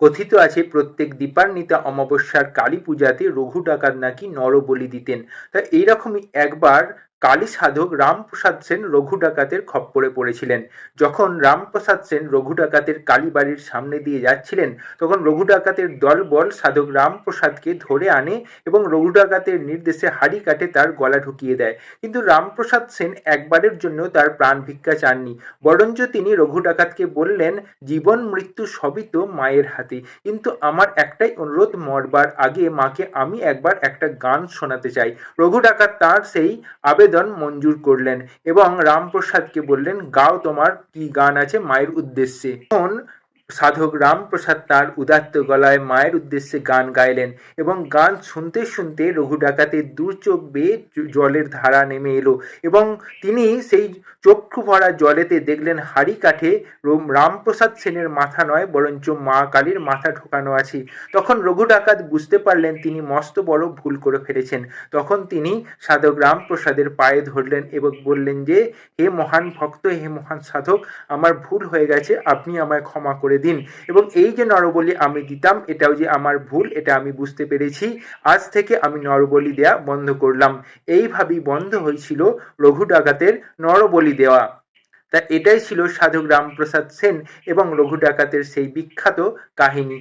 কথিত আছে, প্রত্যেক দীপান্বিতা অমাবস্যার কালী পূজাতে রঘু ডাকাত নাকি নর বলি দিতেন। তা এইরকমই একবার কালী সাধক রামপ্রসাদ সেন রঘু ডাকাতের খপ্পরে পড়েছিলেন। যখন রামপ্রসাদ সেন রঘু ডাকাতের কালীবাড়ির সামনে দিয়ে যাচ্ছিলেন, তখন রঘু ডাকাতের দলবল সাধক রামপ্রসাদকে ধরে আনে এবং রঘু ডাকাতের নির্দেশে হাড়ি কাটে তার গলা ঢুকিয়ে দেয়। কিন্তু রামপ্রসাদ সেন একবারের জন্য তার প্রাণ ভিক্ষা চাননি। বরঞ্চ তিনি রঘু ডাকাতকে বললেন, জীবন মৃত্যু সবই তো মায়ের হাতে। কিন্তু আমার একটাই অনুরোধ, মরবার আগে মাকে আমি একবার একটা গান শোনাতে চাই। রঘু ডাকাত তার সেই আবেদন মঞ্জুর করলেন এবং রামপ্রসাদকে বললেন গাও তোমার কি গান আছে মায়ের উদ্দেশ্যে? তখন সাধক রামপ্রসাদ তার উদাত্ত গলায় মায়ের উদ্দেশ্যে গান গাইলেন এবং গান শুনতে শুনতে রঘু ডাকাতের দু চোখ বেয়ে জলের ধারা নেমে এলো এবং তিনি সেই চক্ষু ভরা জলেতে দেখলেন হাড়ি কাঠে রোম- রামপ্রসাদ সেনের মাথা নয়, বরঞ্চ মা কালীর মাথা ঢোকানো আছে। তখন রঘু ডাকাত বুঝতে পারলেন তিনি মস্ত বড় ভুল করে ফেলেছেন। তখন তিনি সাধক রামপ্রসাদের পায়ে ধরলেন এবং বললেন যে, হে মহান ভক্ত, হে মহান সাধক, আমার ভুল হয়ে গেছে, আপনি আমায় ক্ষমা করে দিন। এবং এই যে নরবলি আমি দিতাম, এটাও যে আমার ভুল, এটা আমি বুঝতে পেরেছি। আজ থেকে আমি নরবলি দেয়া বন্ধ করলাম। এইভাবেই বন্ধ হয়েছিল রঘু ডাকাতের নরবলি দেওয়া। তা এটাই ছিল সাধক রামপ্রসাদ সেন এবং রঘু ডাকাতের সেই বিখ্যাত কাহিনী।